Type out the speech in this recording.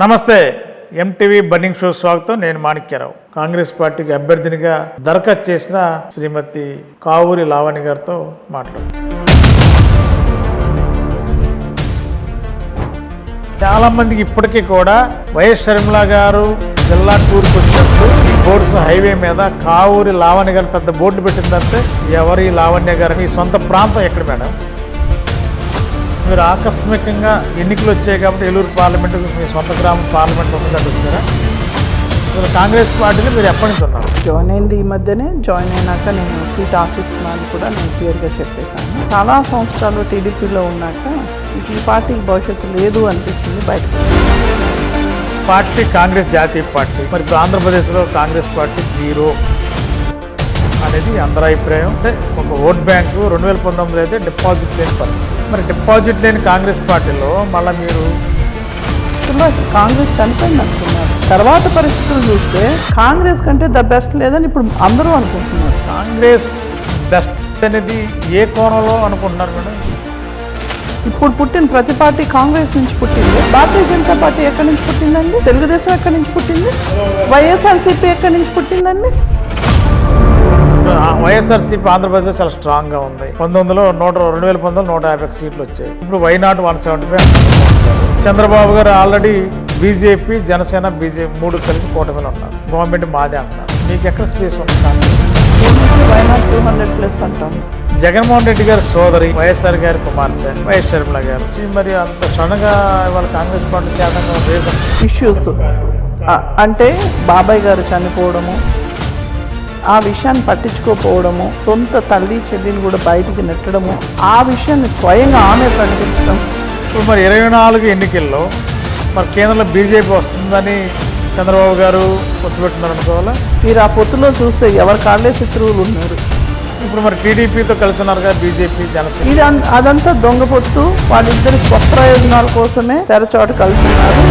నమస్తే MTV burning show స్వాగతం. నేను మాణిక్యరావు. కాంగ్రెస్ పార్టీకి అభ్యర్థినిగా దరఖాస్తు చేసిన శ్రీమతి కావూరి లావణి గారితో మాట్లాడు చాలా మందికి ఇప్పటికీ కూడా వైఎస్ షర్మిల గారు జిల్లా టూర్కి వచ్చినప్పుడు ఈ బోర్డ్స్ హైవే మీద కావూరి లావణ్య గారు పెద్ద బోర్డు పెట్టిందంటే ఎవరి లావణ్య గారు మీ సొంత ప్రాంతం ఎక్కడ మేడం? మీరు ఆకస్మికంగా ఎన్నికలు వచ్చాయి కాబట్టి ఏలూరు పార్లమెంట్ మీ సొంత గ్రామం పార్లమెంట్ ఉందని వచ్చారా మీరు కాంగ్రెస్ పార్టీలో మీరు ఎప్పటి నుంచి ఉన్నారు? జాయిన్ అయింది ఈ మధ్యనే జాయిన్ అయినాక నేను సీట్ ఆశిస్తున్నాను కూడా నేను క్లియర్గా చెప్పేశాను. చాలా సంవత్సరాలు టీడీపీలో ఉన్నాక ఈ పార్టీకి భవిష్యత్తు లేదు అనిపించింది బయటకు. పార్టీ కాంగ్రెస్ జాతీయ పార్టీ. మరి ఇప్పుడు ఆంధ్రప్రదేశ్లో కాంగ్రెస్ పార్టీ జీరో అనేది అందరి అభిప్రాయం. అంటే ఒక ఓట్ బ్యాంకు రెండు వేల పంతొమ్మిది అయితే డిపాజిట్ లేని పరిస్థితి. మరి డిపాజిట్ లేని కాంగ్రెస్ పార్టీలో మళ్ళీ మీరు కాంగ్రెస్ చనిపోయింది అనుకున్నారు. తర్వాత పరిస్థితులు చూస్తే కాంగ్రెస్ కంటే ద బెస్ట్ లేదని ఇప్పుడు అందరూ అనుకుంటున్నారు. కాంగ్రెస్ బెస్ట్ అనేది ఏ కోణంలో అనుకుంటున్నారు మేడం? ఇప్పుడు పుట్టిన ప్రతి పార్టీ కాంగ్రెస్ నుంచి పుట్టింది. భారతీయ జనతా పార్టీ ఎక్కడి నుంచి పుట్టిందండి? తెలుగుదేశం ఎక్కడి నుంచి పుట్టింది? వైఎస్ఆర్సీపీ ఎక్కడి నుంచి పుట్టిందండి? వైఎస్ఆర్సీపీ ఆంధ్రప్రదేశ్ చాలా స్ట్రాంగ్గా ఉంది. పంతొమ్మిదిలో నూట రెండు వేల పంతొమ్మిది నూట యాభై సీట్లు వచ్చాయి. ఇప్పుడు why not one seventy five Chandrababu garu already BJP Janasena BJP మూడు కలిసి కూటమిలో ఉన్నారు. గవర్నమెంట్ మాదే అంటున్నారు మీకు ఎక్కడ స్పేస్ ఉంటుంది అంటాం జగన్మోహన్ రెడ్డి గారి సోదరి వైఎస్ఆర్ గారి కుమార్తె వైఎస్ షర్మిల గారు. మరి అంత క్షణంగా ఇవాళ కాంగ్రెస్ పార్టీ తేడంగా ఇష్యూస్ అంటే బాబాయ్ గారు చనిపోవడము ఆ విషయాన్ని పట్టించుకోకపోవడము సొంత తల్లి చెల్లిని కూడా బయటికి నెట్టడము ఆ విషయాన్ని స్వయంగా ఆమె ప్రకటించడం ఇప్పుడు మరి ఇరవై నాలుగు ఎన్నికల్లో మరి కేంద్రంలో బీజేపీ వస్తుందని చంద్రబాబు గారు పొత్తుపెట్టున్నారు అనుకోవాలా? మీరు ఆ పొత్తులో చూస్తే ఎవరి కాళ్ళే శత్రువులు ఉన్నారు. ఇప్పుడు మరి టీడీపీతో కలిసి ఉన్నారు కదా బీజేపీ జనసేన. ఇది అదంతా దొంగ పొత్తు. వాళ్ళిద్దరి స్వప్రయోజనాల కోసమే తెరచోట కలిసి ఉన్నారు